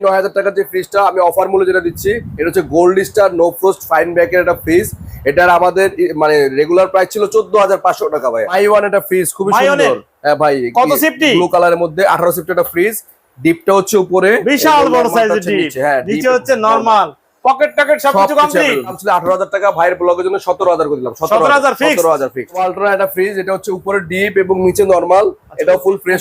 নয় হাজার টাকার যে ফ্রিজটা আমি অফার মূল্য যেটা দিচ্ছি এটা হচ্ছে gold star no frost fine ব্যাকের একটা ফ্রিজ এটার আমাদের মানে রেগুলার প্রাইস ছিল চোদ্দ হাজার পাঁচশো টাকা ভাই আই ওয়ান একটা ফ্রিজ খুবই সুন্দর। হ্যাঁ ভাই কত সিফটি? ব্লু কালারের মধ্যে আঠারো সিফটি একটা ফ্রিজ ডিপটা হচ্ছে উপরে। বিশাল বড় সাইজের ডিপ হ্যাঁ নিচে হচ্ছে নরমাল পকেট টকেট সবকিছু কমপ্লিট টাকা ভাইয়ের ব্লগের জন্য সতেরো হাজার করে দিলাম 17,000 fixed? সতেরো হাজার ফিক্স ওয়ালট্রা একটা ফ্রিজ এটা হচ্ছে উপরে ডিপ এবং নিচে নর্মাল এটাও ফুল ফ্রেশ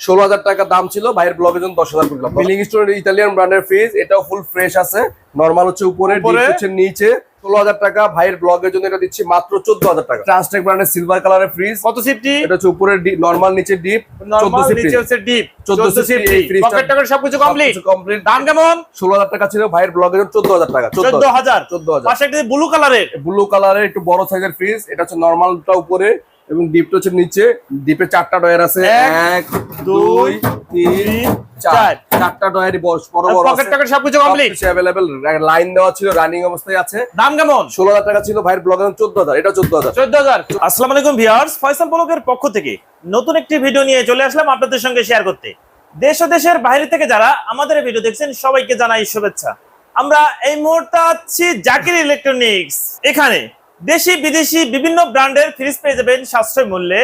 ষোলো হাজার টাকা দাম ছিল ভাইয়ের ব্লগের জন্য দশ হাজার করে দিলাম। বিলিং স্টোর ইতালিয়ান ব্র্যান্ডের ফ্রিজ এটাও ফুল ফ্রেশ আছে। নর্মাল হচ্ছে উপরে হচ্ছে নিচে। ষোলো হাজার টাকা ভাইয়ের ব্লগের জন্য এটা দিচ্ছি মাত্র চোদ্দ হাজার টাকা। ট্রান্সটেক ব্র্যান্ডের সিলভার কালারের ফ্রিজ কত সিফটি এটা হচ্ছে উপরে নর্মাল নিচে ডিপ নরমাল চোদ্দ নিচে হচ্ছে ডিপ 14 14 সিফটি সিফটি এই ফ্রিজটা- পকেট টকেট সবকিছু কমপ্লিট কমপ্লিট দাম কেমন? ষোলো হাজার টাকা ছিল ভাইয়ের ব্লগের জন্য চোদ্দ হাজার টাকা। চোদ্দ 14000 14000 পাশে একটা ব্লু কালারের ব্লু কালারের একটু বড় সাইজের ফ্রিজ এটা হচ্ছে নর্মালটা উপরে। এবং ডিপটা হচ্ছে নিচে ডিপে চারটা ডয়ার আছে। এক, দুই তিন চার। চার। চারটা ডয়ারই বড় বড় পকেট টকেট সবকিছু কমপ্লিট অ্যাভেলেবেল লাইন দেওয়া ছিল রানিং অবস্থায় আছে। দাম কেমন? ষোলো হাজার টাকা ছিল ভাইয়ের ব্লগের চোদ্দ হাজার। এটা চোদ্দ হাজার। চোদ্দ হাজার। আসসালামু আলাইকুম ভিউয়ার্স ফয়সাল পলকের পক্ষ থেকে নতুন একটি ভিডিও নিয়ে চলে আসলাম আপনাদের সঙ্গে শেয়ার করতে। দেশ ও দেশের বাইরে থেকে যারা আমাদের ভিডিও দেখছেন সবাইকে জানাই শুভেচ্ছা। আমরা এই মুহূর্তে আছি জাকির ইলেকট্রনিক্স। এখানে দেশি বিদেশি বিভিন্ন ব্র্যান্ডের ফ্রিজ পেয়ে যাবেন সাশ্রয় মূল্যে।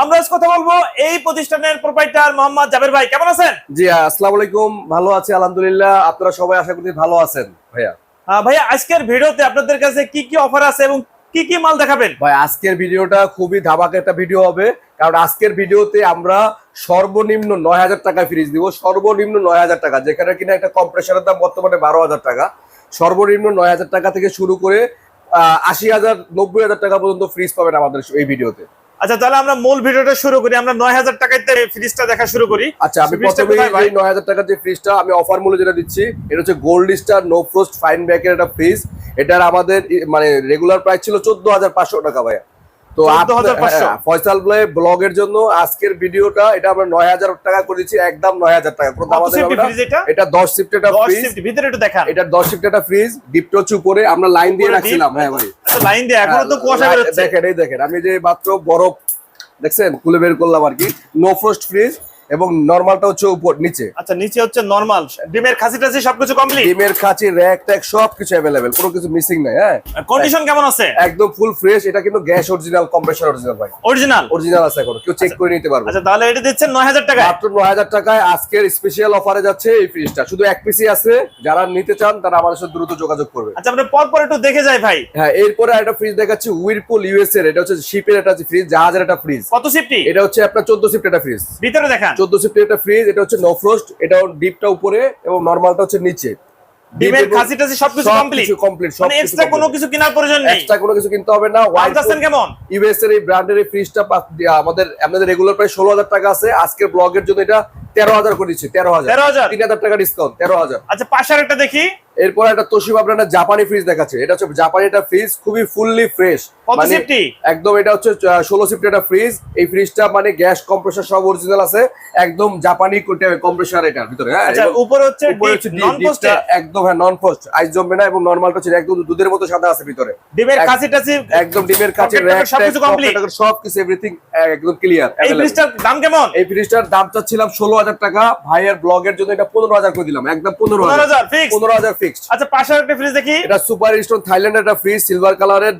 আমরা আজ কথা বলব এই প্রতিষ্ঠানের প্রোপাইটার মোহাম্মদ জাবের ভাই। কেমন আছেন? জি আসসালামু আলাইকুম। ভালো আছি আলহামদুলিল্লাহ। আপনারা সবাই আশা করি ভালো আছেন ভাইয়া। ভাইয়া আজকের ভিডিওতে আপনাদের কাছে কি কি অফার আছে এবং কি কি মাল দেখাবেন? ভাই আজকের ভিডিওটা খুবই ধামাকা একটা ভিডিও হবে। কারণ আজকের ভিডিওতে আমরা সর্বনিম্ন নয় হাজার টাকা ফ্রিজ দিব। সর্বনিম্ন নয় হাজার টাকা। যেখানে কিনা একটা কম্প্রেসারের দাম বর্তমানে বারো হাজার টাকা। সর্বনিম্ন নয় হাজার টাকা থেকে শুরু করে আশি হাজার নব্বই হাজার টাকা পর্যন্ত ফ্রিজ পাবেন আমাদের এই ভিডিওতে। আচ্ছা তাহলে আমরা মূল ভিডিওটা শুরু করি। আমরা নয় হাজার টাকার ফ্রিজটা দেখা শুরু করি। আচ্ছা আমি প্রথমে? এই নয় হাজার টাকার যে ফ্রিজটা আমি অফার মূল্য যেটা দিচ্ছি এটা হচ্ছে gold star no frost fine ব্যাকের একটা ফ্রিজ এটার আমাদের মানে রেগুলার প্রাইস ছিল চোদ্দ হাজার পাঁচশো টাকা ভাইয়া। তো 14,500 হ্যাঁ, ফয়সাল ভাই ব্লগের জন্য আজকের ভিডিওটা এটা আমরা নয় হাজার টাকা করে দিচ্ছি একদম নয় হাজার টাকা। এটা? এটা দশ সিফট একটা 10 ফ্রিজ সিফটি ভিতরে একটু দেখান। এটা দশ শিফট এটা ফ্রিজ ডিপটা হচ্ছে উপরে আমরা লাইন দিয়ে রাখছিলাম। হ্যাঁ ভাই। আচ্ছা লাইন দিয়ে এখনও তো কুয়াশা হ্যাঁ, বেরোচ্ছে। দেখেন এই দেখেন আমি যে মাত্র বরফ দেখছেন? খুলে বের করলাম আর কি। নো ফ্রস্ট ফ্রিজ এবং নর্মালটা হচ্ছে উপর নিচে। আচ্ছা নিচে হচ্ছে নরমাল। ডিমের খাসি টাসি সবকিছু কমপ্লিট ডিমের খাঁচি র্যাক ট্যাক সব কিছু অ্যাভেলেবেল কোনো কিছু মিসিং নাই হ্যাঁ? কন্ডিশন কেমন আছে? একদম ফুল ফ্রেশ এটা কিন্তু গ্যাস অরিজিনাল কম্প্রেসার অরিজিনাল ভাই। অরিজিনাল অরিজিনাল আছে এখন কেউ চেক করে নিতে পারবে। আচ্ছা তাহলে এটা দিচ্ছেন নয় হাজার টাকা মাত্র নয় হাজার টাকায় আজকের স্পেশাল অফারে যাচ্ছে এই ফ্রিজটা শুধু এক পিসি আছে যারা নিতে চান তারা আমাদের সাথে দ্রুত যোগাযোগ করবে। আচ্ছা আমরা পর পর একটু দেখে যাই ভাই। হ্যাঁ এরপরে একটা ফ্রিজ দেখাচ্ছি উইরপুল ইউএস এর এটা হচ্ছে শিপের একটা ফ্রিজ জাহাজের একটা ফ্রিজ কত সিফটি এটা হচ্ছে আপনার চোদ্দ সিফট একটা ফ্রিজ ভিতরে দেখান। চোদ্দ সিফট একটা ফ্রিজ এটা হচ্ছে নো ফ্রোস্ট এটা ডিপটা উপরে এবং নর্মালটা হচ্ছে নিচে। ডিমের খাসি টাসি সবকিছু কমপ্লিট কমপ্লিট এক্সট্রা কোনো কিছু কেনার প্রয়োজন নেই। এক্সট্রা কোনো কিছু কিনতে হবে না। কেমন? ইউএস এর এই ব্র্যান্ডের এই ফ্রিজটা আমাদের আমাদের রেগুলার প্রায় ষোলো হাজার টাকা আছে। আজকের ব্লগের জন্য এটা তেরো হাজার করে দিচ্ছি 13,000? তিন হাজার টাকা ডিসকাউন্ট তেরো হাজার। আচ্ছা পাশে একটা দেখি। এরপর একটা তোশিবা ব্র্যান্ডের জাপানি ফ্রিজ দেখাচ্ছে। এটা হচ্ছে জাপানি একটা ফ্রিজ খুবই ফুললি ফ্রেশ কত সিফটি একদম এটা হচ্ছে সিফট একটা ফ্রিজ এই ফ্রিজটা মানে গ্যাস কম্প্রেসার সব অরিজিনাল আছে। একদম জাপানি কম্প্রেসার এটার ভিতরে হ্যাঁ? আচ্ছা উপরে হচ্ছে নন ডিপ- একদম হ্যাঁ নন আইস জমবে না এবং নর্মালটা হচ্ছে একদম দুধের মতো সাদা আছে ভিতরে। ডিমের খাসি একদম ডিমের কাছে র্যাক সবকিছু এভরিথিং একদম ক্লিয়ার এই ফ্রিজটার দাম কেমন? এই ফ্রিজটার দাম চাচ্ছিলাম ষোলো হাজার টাকা। ভাইয়ের ব্লগের জন্য এটা পনেরো হাজার করে দিলাম একদম হাজার। ফিক্স পনেরো হাজার ফিক্সড আচ্ছা পাশে একটা ফ্রিজ দেখি। এটা সুপার স্টোন থাইল্যান্ডের একটা ফ্রিজ সিলভার কালারের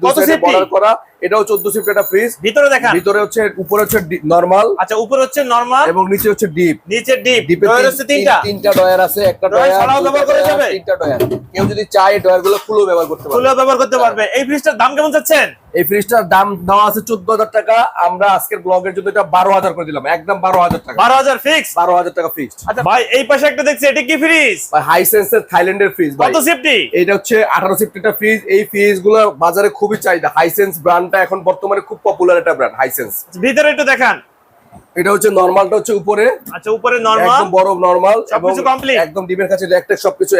বর্ডার করা এটাও চোদ্দ সিফট একটা ফ্রিজ ভিতরে দেখা ভিতরে হচ্ছে উপরে হচ্ছে নর্মাল আচ্ছা উপরে হচ্ছে নরমাল এবং নিচে হচ্ছে ডিপ নিচে ডিপ ডিপে হচ্ছে তিনটা। তিনটা ডয়ার আছে একটা ডয়ার ছাড়াও ব্যবহার করা যাবে? তিনটা ডয়ার কেউ যদি চায় ডয়ারগুলো ফুলও ব্যবহার করতে পারবে। ফুলও ব্যবহার করতে পারবে। এই ফ্রিজটার দাম কেমন যাচ্ছেন এই ফ্রিজটার দাম দেওয়া আছে চোদ্দ হাজার টাকা। আমরা আজকের ব্লগের জন্য এটা বারো হাজার করে দিলাম একদম বারো হাজার টাকা। বারো হাজার ফিক্স বারো হাজার টাকা ফিক্স আচ্ছা ভাই এই পাশে একটা দেখছি এটা কি ফ্রিজ হাই সেন্সের থাইল্যান্ডের ফ্রিজ ভাই। কত সেফটি এটা হচ্ছে আঠারো সেফটিটা ফ্রিজ এই ফ্রিজগুলো বাজারে খুবই চাহিদা। হাইসেন্স ব্র্যান্ডটা এখন বর্তমানে খুব পপুলার একটা ব্র্যান্ড হাইসেন্স ভিতরে একটু দেখান। এটা হচ্ছে নর্মালটা হচ্ছে উপরে। আচ্ছা উপরে নরমাল একদম বড় নরমাল সবকিছু complete? একদম ডিপের কাছে ল্যাকটেক সবকিছু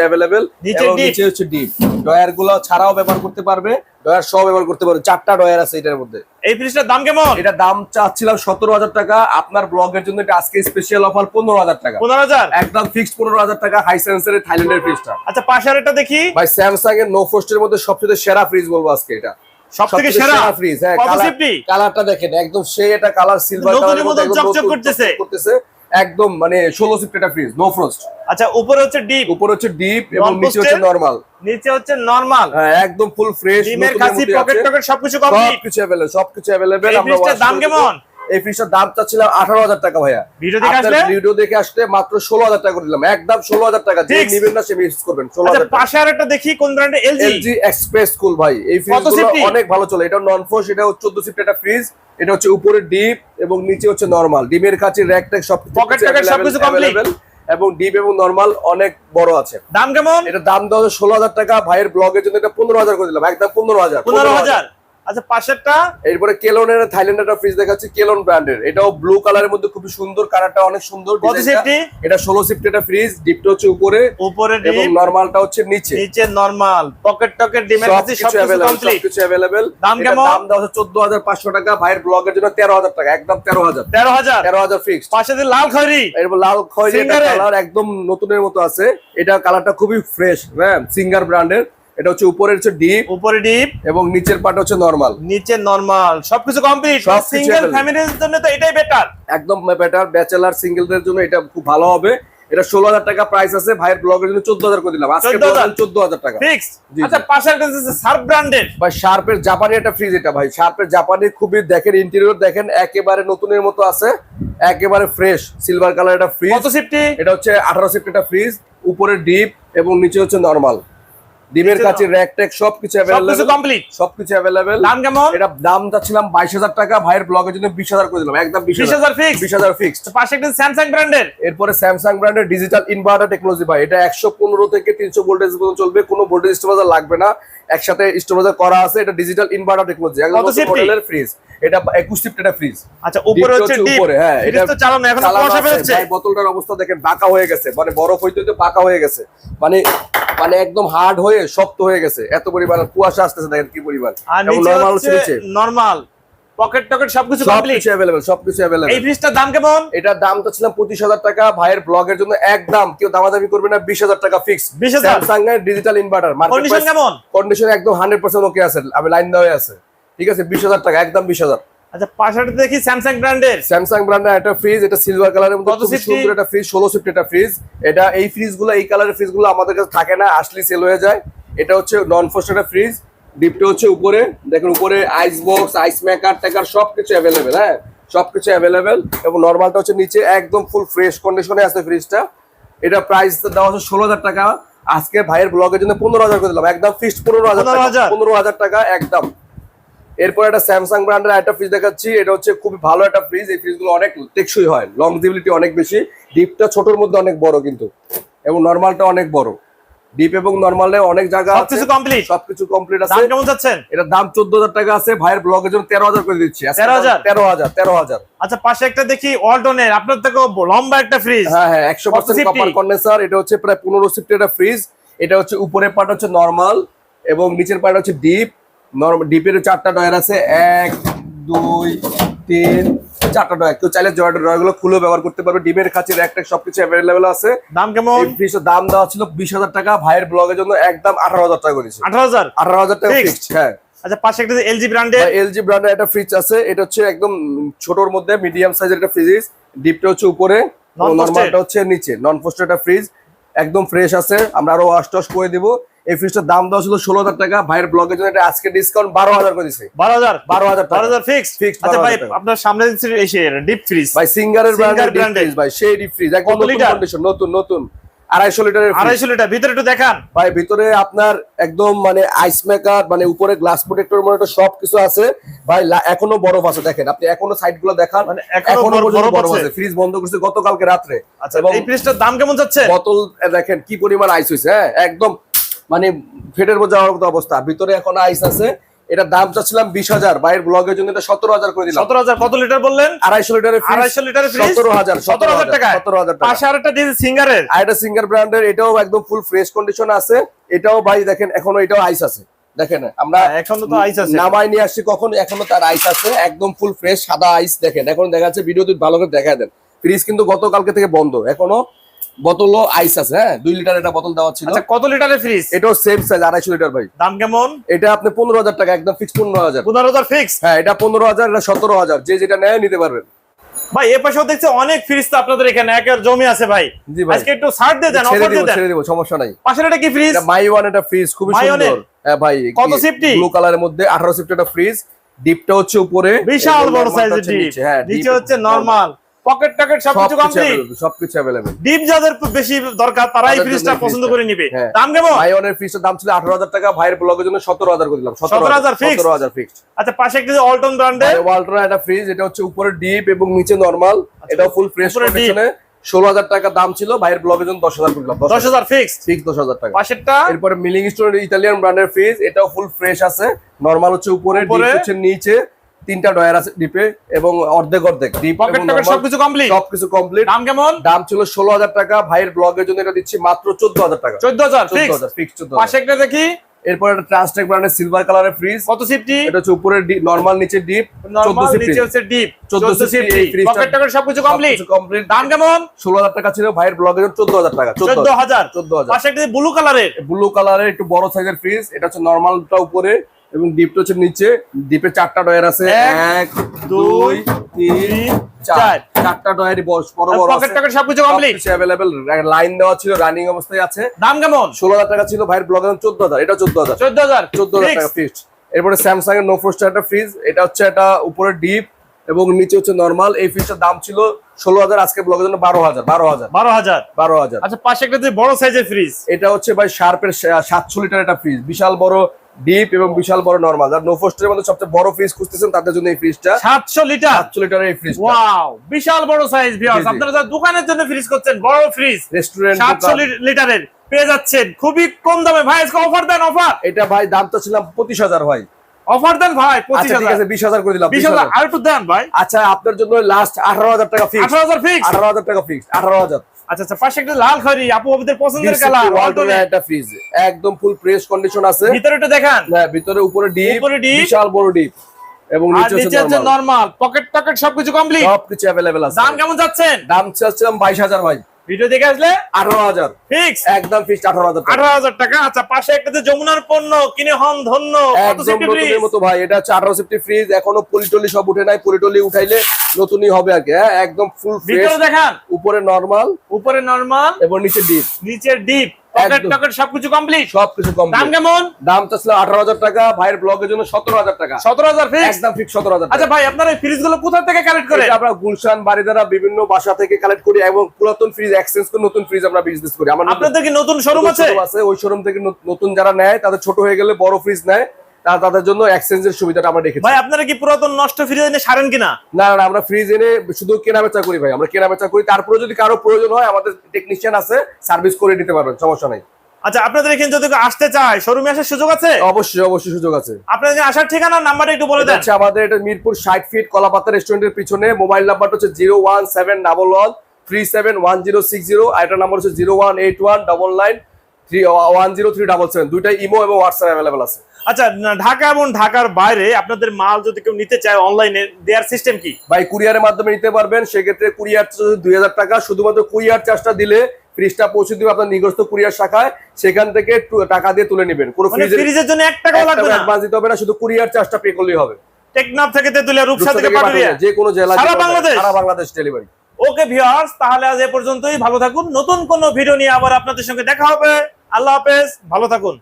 নিচে এবং নিচে হচ্ছে ডিপ ডয়ারগুলো ছাড়াও ব্যবহার করতে পারবে ডয়ার সহ ব্যবহার করতে পারবে। চারটা ডয়ার আছে এটার মধ্যে। এই ফ্রিজটার দাম কেমন? এটা দাম চাচ্ছিলাম সতেরো হাজার টাকা। আপনার ব্লগের জন্য এটা আজকে স্পেশাল অফার পনেরো হাজার টাকা। পনেরো হাজার? একদম ফিক্সড পনেরো হাজার টাকা হাইসেন্সের থাইল্যান্ডের ফ্রিজটা আচ্ছা পাশে একটা দেখি। ভাই স্যামসাং এর নো ফোস্টের মধ্যে সবচেয়ে সেরা ফ্রিজ বলব আজকে এটা। সবথেকে সেরা ফ্রিজ হ্যাঁ কালারটা দেখেন একদম সেই এটা কালার সিলভার নতুনের কালারের মতো চকচক করতেছে। করতেছে একদম মানে ষোলো সিফট একটা ফ্রিজ নো ফ্রস্ট আচ্ছা উপরে হচ্ছে ডিপ উপরে হচ্ছে ডিপ এবং নিচে হচ্ছে নরমাল নিচে হচ্ছে নরমাল হ্যাঁ একদম ফুল ফ্রেশ ডিমের কাছে পকেট টকেট সবকিছু কমপ্লিট সবকিছু अवेलेबल সবকিছু अवेलेबल আমরা দাম কেমন? এই ফ্রিজটার দাম চাচ্ছিলাম আঠারো হাজার টাকা ভাইয়া। ভিডিও দেখে আসলে? ভিডিও দেখে আসলে মাত্র ষোলো হাজার টাকা করে দিলাম। একদম ষোলো হাজার টাকা। যে। নিবেন না সে মিস করবেন। ষোলো আচ্ছা হাজার পাশে আর একটা দেখি কোন ব্র্যান্ডের এলজি এলজি এক্সপ্রেস কুল ভাই। এই ফ্রিজগুলো অনেক ভালো চলে। এটা নন ফোর্স এটা হচ্ছে 14 সিফট একটা ফ্রিজ এটা হচ্ছে উপরে ডিপ এবং নিচে হচ্ছে নরমাল ডিমের কাছে র্যাক ট্যাক সব Pocket টকেট সবকিছু complete? এবং ডিপ এবং নরমাল অনেক বড় আছে। দাম কেমন? এটা দাম হচ্ছে ষোলো হাজার টাকা। ভাইয়ের ব্লগের জন্য এটা পনেরো হাজার করে দিলাম। একদম পনেরো হাজার। পনেরো হাজার? আচ্ছা পাশেরটা এরপরে কেলনের থাইল্যান্ডের একটা ফ্রিজ দেখাচ্ছি কেলন ব্র্যান্ডের এটাও ব্লু কালারের মধ্যে খুবই সুন্দর কালারটা অনেক সুন্দর কত। সিফটি? এটা ষোলো সিফট একটা ফ্রিজ ডিপটা হচ্ছে উপরে উপরে ডিপ এবং নরমালটা হচ্ছে নিচে নিচে নরমাল পকেট টকেট ডিমের কাছে সবকিছু available, কমপ্লিট সবকিছু available। দাম কেমন? দাম হচ্ছে 14,500 টাকা, ভাইয়ের ব্লগের জন্য 13,000 টাকা, একদম 13,000 তেরো হাজার 13,000 fixed। পাশে যে লাল খয়রি এরপর লাল খয়েরি? কালার একদম নতুনের মতো আছে এটা কালারটা খুবই ফ্রেশ হ্যাঁ সিঙ্গার ব্র্যান্ডের এটা হচ্ছে উপরের হচ্ছে ডিপ উপরে ডিপ এবং নিচের পাট হচ্ছে নরমাল নিচে নরমাল সবকিছু কমপ্লিট সিঙ্গেল ফ্যামিলির জন্য তো এটাই বেটার একদম বেটার ব্যাচেলার সিঙ্গেলদের জন্য এটা খুব ভালো হবে। এটা ষোলো হাজার টাকা প্রাইস আছে ভাইয়ের ব্লগের জন্য চোদ্দ হাজার করে দিলাম। আজকে চোদ্দ হাজার। টাকা। ফিক্স জি, আচ্ছা জি। পাশে একটা ব্র্যান্ডের ভাই শার্পের জাপানি একটা ফ্রিজ এটা ভাই। শার্পের জাপানি খুবই দেখেন ইন্টেরিয়র দেখেন একেবারে নতুনের মতো আছে। একেবারে ফ্রেশ সিলভার কালার একটা ফ্রিজ কত সিফটি এটা হচ্ছে আঠারো সিফট একটা ফ্রিজ উপরে ডিপ এবং নিচে হচ্ছে নরমাল ডিমের কাছে র্যাক ট্যাক সবকিছু अवेलेबल সবকিছু কমপ্লিট সবকিছু अवेलेबल দাম কেমন? এটা দাম চাচ্ছিলাম বাইশ হাজার টাকা। ভাইয়ের ব্লগের জন্য বিশ হাজার করে দিলাম। একদম বিশ বিশ হাজার হাজার ফিক্স বিশ হাজার ফিক্সড পাশে একটা স্যামসাং ব্র্যান্ডের এরপরে স্যামসাং ব্র্যান্ডের ডিজিটাল ইনভার্টার টেকনোলজি ভাই। এটা একশো পনেরো থেকে তিনশো ভোল্টেজ পর্যন্ত চলবে। কোনো ভোল্টেজ ডিস্টারবেন্স লাগবে না। একসাথে স্টোরেজে করা আছে এটা ডিজিটাল ইনভার্টার টেকনোলজি একদম? মডেলের ফ্রিজ এটা একুশ সিফট এটা ফ্রিজ আচ্ছা উপরে হচ্ছে ডিপ উপরে, হ্যাঁ, এটা তো চালানো এখন আছে, বেরোচ্ছে ভাই, বোতলটার অবস্থা দেখেন বাঁকা হয়ে গেছে। মানে বরফ হইতে হইতে বাঁকা হয়ে গেছে। মানে মানে একদম হার্ড হয়ে শক্ত হয়ে গেছে। এত পরিমাণ কুয়াশা আসতেছে দেখেন কি পরিমাণ। আর নরমাল। নরমাল পকেট টকেট সবকিছু কমপ্লিট অ্যাভেলেবেল সবকিছু অ্যাভেলেবেল এই ফ্রিজটার দাম কেমন? এটার দামটা ছিল পঁচিশ হাজার টাকা। ভাইয়ের ব্লগের জন্য একদম কেউ দামাদামি করবে না বিশ হাজার টাকা ফিক্স 20,000 স্যামসাং এর ডিজিটাল ইনভার্টার কন্ডিশন কেমন? কন্ডিশন একদম হান্ড্রেড পার্সেন্ট ওকে আছে আমি লাইন দেওয়া আছে। ঠিক আছে? বিশ হাজার টাকা একদম বিশ হাজার। আচ্ছা পাশাটা দেখি স্যামসাং ব্র্যান্ডের স্যামসাং ব্র্যান্ডের একটা ফ্রিজ এটা সিলভার কালারের মধ্যে কত সুন্দর একটা ফ্রিজ ষোলো সিফট একটা ফ্রিজ এটা এই ফ্রিজগুলো এই কালারের ফ্রিজগুলো আমাদের কাছে থাকে না আসলে সেল হয়ে যায়। এটা হচ্ছে নন ফোস্ট একটা ফ্রিজ ডিপটা হচ্ছে উপরে দেখেন উপরে আইস বক্স আইস মেকার টেকার সবকিছু অ্যাভেলেবেল হ্যাঁ? সবকিছু অ্যাভেলেবেল এবং নর্মালটা হচ্ছে নিচে একদম ফুল ফ্রেশ কন্ডিশনে আছে ফ্রিজটা এটা প্রাইস দেওয়া হচ্ছে ষোলো হাজার টাকা। আজকে ভাইয়ের ব্লগের জন্য পনেরো হাজার করে দিলাম। একদম ফিক্সড পনেরো হাজার 15,000 পনেরো হাজার টাকা একদম। এরপর একটা স্যামসাং ব্র্যান্ডের একটা ফ্রিজ দেখাচ্ছি। এটা হচ্ছে খুবই ভালো একটা ফ্রিজ এই ফ্রিজগুলো অনেক টেকসই হয় লং লংজিবিলিটি অনেক বেশি। ডিপটা ছোটর মধ্যে অনেক বড় কিন্তু। এবং নর্মালটা অনেক বড়। ডিপ এবং নর্মালে অনেক জায়গা আছে। সবকিছু কমপ্লিট সবকিছু কমপ্লিট আছে। দাম কেমন যাচ্ছেন? এটার দাম চোদ্দ হাজার টাকা আছে। ভাইয়ের ব্লগের জন্য তেরো হাজার করে দিচ্ছি। 13,000? তেরো হাজার তেরো হাজার আচ্ছা পাশে একটা দেখি ওয়ালটনের আপনার থেকে লম্বা একটা ফ্রিজ হ্যাঁ হ্যাঁ একশো কত পার্সেন্ট safety? কপার কন্ডেন্সার এটা হচ্ছে প্রায় পনেরো সিফটের একটা ফ্রিজ এটা হচ্ছে উপরের পার্ট হচ্ছে নরমাল এবং নিচের পার্ট হচ্ছে ডিপ নরমাল ডিপের চারটা ডয়ার আছে। এক দুই তিন চারটা ডয়ার কেউ চাইলে ডয়ারগুলো খুলে ব্যবহার করতে পারবে। ডিমের খাঁচির একটা সবকিছু অ্যাভেলেবেল আছে। দাম কেমন? দাম দেওয়া ছিল বিশ হাজার টাকা। ভাইয়ের ব্লগের জন্য একদম আঠারো হাজার টাকা করেছে আঠারো হাজার? আঠারো হাজার টাকা? ফিক্সড হ্যাঁ। আচ্ছা পাশে একটা এলজি ব্র্যান্ডের এলজি ব্র্যান্ডের একটা ফ্রিজ আছে। এটা হচ্ছে একদম ছোটর মধ্যে মিডিয়াম সাইজের একটা ফ্রিজ ডিপটা হচ্ছে উপরে? নর্মালটা হচ্ছে নিচে। নন পোস্টেড একটা ফ্রিজ একদম ফ্রেশ আছে। আমরা আরও ওয়াশ টস করে দিব। এই ফ্রিজটার দাম দেওয়া ছিল ষোলো হাজার টাকা। ভাইয়ের ব্লগের জন্য এটা আজকে ডিসকাউন্ট বারো হাজার করে দিছে। বারো হাজার? বারো হাজার বারো হাজার ফিক্স Fixed আচ্ছা ভাই 12,000 টাকা। আপনার সামনে এসে ডিপ ফ্রিজ ভাই সিঙ্গারের ব্র্যান্ডের ভাই সেই ডিপ ফ্রিজ একদম? কন্ডিশন নতুন নতুন আড়াইশো লিটারের। আড়াইশো লিটার ভিতরে একটু দেখান। ভাই ভিতরে আপনার একদম মানে আইস মেকার মানে উপরে গ্লাস প্রোটেক্টর মনে সব কিছু আছে। ভাই এখনও বরফ আছে দেখেন। আপনি এখনও সাইডগুলো দেখান। মানে এখনও বরফ- আছে? ফ্রিজ বন্ধ করছে গতকালকে রাত্রে। আচ্ছা এই ফ্রিজটার দাম কেমন যাচ্ছে? বোতল দেখেন কি পরিমাণ আইস হয়েছে হ্যাঁ? একদম মানে ফেটের বোঝা যাওয়ার মতো অবস্থা। ভিতরে এখন আইস আছে। এটা দাম চাচ্ছিলাম বিশ হাজার। বাইরের ব্লগের জন্য এটা সতেরো হাজার করে দিলাম। সতেরো হাজার। কত লিটার বললেন? আড়াইশো লিটারের আড়াইশো লিটারের সতেরো হাজার সতেরো হাজার টাকা সতেরো হাজার টাকা। পাশে আরেকটা দিয়েছে সিঙ্গারের। আর এটা সিঙ্গার ব্র্যান্ডের এটাও একদম ফুল ফ্রেশ কন্ডিশন আছে। এটাও ভাই দেখেন এখনও এটাও আইস আছে। দেখেন আমরা এখনও তো আইস আছে। নামাই নিয়ে আসছি কখন এখনও তার আইস আছে। একদম ফুল ফ্রেশ সাদা আইস দেখেন। এখন দেখা যাচ্ছে ভিডিও ভালো করে দেখা দেন। ফ্রিজ কিন্তু গতকালকে থেকে বন্ধ। এখনও বোতলও আইস আছে হ্যাঁ? দুই লিটার একটা বোতল দেওয়া ছিল। আচ্ছা কত লিটারের ফ্রিজ এটাও সেম সাইজ আড়াইশো লিটার ভাই। দাম কেমন? এটা আপনি পনেরো হাজার টাকা একদম ফিক্স পনেরো হাজার। পনেরো হাজার ফিক্স হ্যাঁ এটা পনেরো হাজার এটা সতেরো হাজার। যে যেটা নেয় নিতে পারবেন। ভাই এ পাশেও দেখছি অনেক ফ্রিজ তো আপনাদের এখানে একের জমি আছে ভাই। আজকে একটু ছাড় দিয়ে দেন অফার দিয়ে দেন। ছেড়ে দিব সমস্যা নাই। পাশের এটা কি ফ্রিজ মাই ওয়ান একটা ফ্রিজ খুবই সুন্দর। হ্যাঁ ভাই কত safety? ব্লু কালারের মধ্যে 18 সিফট একটা ফ্রিজ ডিপটা হচ্ছে উপরে। বিশাল বড় সাইজের ডিপ নিচে, হ্যাঁ নিচে হচ্ছে নরমাল পকেট টকেট সবকিছু কমপ্লিট সবকিছু অ্যাভেলেবেল ডিপ যাদের বেশি দরকার তারা এই তাদের ফ্রিজটা পছন্দ করে নিবে। হ্যাঁ। দাম কেমন? ফ্রিজের দাম ছিল 18000 টাকা ভাইয়ের ব্লগের জন্য 17000 করে দিলাম 17,000 fixed? 17000 ফিক্সড আচ্ছা পাশে একটা অল্টন ব্র্যান্ডের ওয়ালটন একটা ফ্রিজ এটা হচ্ছে উপরে ডিপ এবং নিচে নরমাল এটাও ফুল ফ্রেশ। কন্ডিশনে 16000 টাকা দাম ছিল ভাইয়ের ব্লগের জন্য 10000 করে দিলাম দশ হাজার। ফিক্স ফিক্স 10000 টাকা। পাশেরটা? এরপরে মিলিং ইতালিয়ান ব্র্যান্ডের ফ্রিজ এটাও ফুল ফ্রেশ আছে নরমাল হচ্ছে উপরে ডিপ উপরে? হচ্ছে নিচে তিনটা ডয়ার আছে ডিপে এবং অর্ধেক অর্ধেক। ডিপ সবকিছু কমপ্লিট সবকিছু কমপ্লিট দাম কেমন? দাম ছিল ষোলো হাজার টাকা। ভাইয়ের ব্লগের জন্য এটা দিচ্ছি মাত্র চোদ্দ হাজার টাকা। চোদ্দ হাজার? চোদ্দ হাজার ফিক্স চোদ্দ পাশে দেখি। এরপর একটা ট্রান্সটেক ব্র্যান্ডের সিলভার কালারের ফ্রিজ কত সিফটি এটা হচ্ছে উপরে নর্মাল নিচে ডিপ নরমাল চোদ্দ নিচে হচ্ছে ডিপ 14 চোদ্দ সিফটি সিফটি পকেট টকেট সবকিছু কমপ্লিট কমপ্লিট দাম কেমন? ষোলো হাজার টাকা ছিল ভাইয়ের ব্লগের জন্য হাজার টাকা। চোদ্দ হাজার। চোদ্দ হাজার। পাশে একটা ব্লু কালারের ব্লু কালারের একটু বড় সাইজের ফ্রিজ এটা হচ্ছে নর্মালটা উপরে। এবং ডিপটা হচ্ছে নিচে ডিপে চারটা ডয়ার আছে। এক, দুই তিন চার। চার। চারটা ডয়ারই বড় বড় বড় পকেট টকেট সবকিছু কমপ্লিট অ্যাভেলেবেল লাইন দেওয়া ছিল রানিং অবস্থায় আছে। দাম কেমন? টাকা ছিল ভাইয়ের এটা চোদ্দ হাজার। চোদ্দ হাজার? চোদ্দ হাজার টাকা ফিক্সড এরপরে স্যামসাং এর নো ফোস্টার একটা ফ্রিজ এটা হচ্ছে উপরে ডিপ এবং নিচে হচ্ছে নর্মাল এই ফ্রিজটার দাম ছিল ষোলো হাজার আজকে ব্লগের জন্য বারো হাজার বারো হাজার। বারো হাজার? বারো হাজার। আচ্ছা পাশে একটা বড় সাইজের ফ্রিজ এটা হচ্ছে ভাই শার্পের সাতশো লিটার একটা ফ্রিজ বিশাল বড় ডিপ এবং বিশাল বড় নর্মাল যার নো ফোস্টের মধ্যে সবচেয়ে বড় ফ্রিজ খুঁজতেছেন তাদের জন্য এই ফ্রিজটা সাতশো লিটার সাতশো লিটারের এই ফ্রিজটা ওয়াও বিশাল বড় সাইজ ভিউয়ার্স। আপনারা যারা দোকানের জন্য ফ্রিজ করছেন বড় ফ্রিজ রেস্টুরেন্ট সাতশো লিটারের পেয়ে যাচ্ছেন খুবই কম দামে। ভাই আজকে অফার দেন অফার এটা ভাই দাম তো ছিলাম পঁচিশ হাজার ভাই। অফার দেন ভাই পঁচিশ আচ্ছা ঠিক হাজার। আছে বিশ হাজার করে দিলাম বিশ 20,000 হাজার। আর একটু দেন ভাই। আচ্ছা আপনার জন্য লাস্ট আঠারো হাজার টাকা ফিক্স আঠারো হাজার ফিক্স আঠারো হাজার টাকা ফিক্স আঠারো হাজার। আচ্ছা আচ্ছা পাশে একটা লাল খয়রি আপু আপনাদের পছন্দের কালার ওয়ালটনের একটা ফ্রিজ একদম ফুল প্রেস কন্ডিশন আছে। ভিতরে একটু দেখান। হ্যাঁ, ভিতরে উপরে ডিপ উপরে deep। বিশাল বড় ডিপ এবং নিচে নরমাল পকেট টকেট সবকিছু কমপ্লিট সবকিছু অ্যাভেলেবেল আছে। দাম কেমন যাচ্ছেন? দাম চাচ্ছিলাম বাইশ হাজার ভাই। ভিডিও দেখে আসলে আঠারো হাজার। ফিক্স একদম ফিক্স আঠারো হাজার টাকা। আঠারো হাজার টাকা। আচ্ছা পাশে একটা যে যমুনার পণ্য কিনে হন ধন্য মতো ভাই এটা হচ্ছে আঠারো সিফটি ফ্রিজ এখনও পলিটলি সব উঠে নাই পলিটলি উঠাইলে নতুনই হবে আর কি হ্যাঁ একদম ফুল ফ্রেশ দেখান। উপরে নরমাল উপরে নরমাল এবং নিচে ডিপ নিচের ডিপ সবকিছু কমপ্লিট সবকিছু কম দাম কেমন? দাম চাচ্ছিল আঠারো হাজার টাকা ভাইয়ের ব্লগের জন্য সতেরো হাজার টাকা। সতেরো হাজার ফিক্স সতেরো হাজার আচ্ছা ভাই আপনার এই ফ্রিজগুলো কোথা থেকে কালেক্ট করে এটা আমরা গুলশান বিভিন্ন বাসা থেকে কালেক্ট করি এবং পুরাতন ফ্রিজ এক্সচেঞ্জ করে নতুন ফ্রিজ আমরা বিজনেস করি। আমার আপনাদের কি নতুন শোরুম আছে? ওই শোরুম থেকে নতুন যারা নেয় তাদের ছোট হয়ে গেলে বড় ফ্রিজ নেয়। তা তাদের জন্য এক্সচেঞ্জের সুবিধাটা আমরা রেখেছি। ভাই আপনারা কি পুরাতন নষ্ট ফ্রিজ এনে সারেন কিনা? না না আমরা ফ্রিজ এনে শুধু কেনা বেচা করি ভাই। আমরা কেনা বেচা করি তারপরে যদি কারও প্রয়োজন হয় আমাদের টেকনিশিয়ান আছে সার্ভিস করে দিতে পারবেন সমস্যা নাই। আচ্ছা আপনাদের এখানে যদি আসতে চায় শোরুমে আসার সুযোগ আছে? অবশ্যই অবশ্যই সুযোগ আছে। আপনাদের আসার ঠিকানা নাম্বারটা একটু বলে দেন। হচ্ছে আমাদের এটা মিরপুর ষাট ফিট কলাপাতা রেস্টুরেন্টের পিছনে। মোবাইল নাম্বারটা হচ্ছে zero one seven double one three seven one zero six zero আর এটা নাম্বার হচ্ছে zero one eight one double nine three one zero three double seven দুইটাই ইমো এবং হোয়াটসঅ্যাপ অ্যাভেলেবল আছে। আচ্ছা ঢাকা এবং ঢাকার বাইরে আপনাদের মাল যদি কেউ নিতে চায় অনলাইনে দেওয়ার সিস্টেম কি? ভাই কুরিয়ারের মাধ্যমে নিতে পারবেন। সেক্ষেত্রে কুরিয়ার দুই হাজার টাকা। শুধুমাত্র কুরিয়ার চার্জটা দিলে ফ্রিজটা পৌঁছে দিবে আপনার নিগস্ত কুরিয়ার শাখায়। সেখান থেকে টাকা দিয়ে তুলে নেবেন। কোনো মানে ফ্রিজের ফ্রিজের জন্য এক টাকাও লাগবে না? অ্যাডভান্স দিতে হবে না। শুধু কুরিয়ার চার্জটা পে করলেই হবে। টেকনাফ থেকে তেতুলিয়া রূপসা থেকে পাটুরিয়া যে কোনো জেলা সারা বাংলাদেশ? সারা বাংলাদেশ ডেলিভারি ওকে ভিউয়ার্স তাহলে আজ এ পর্যন্তই। ভালো থাকুন। নতুন কোনো ভিডিও নিয়ে আবার আপনাদের সঙ্গে দেখা হবে। আল্লাহ হাফেজ। ভালো থাকুন।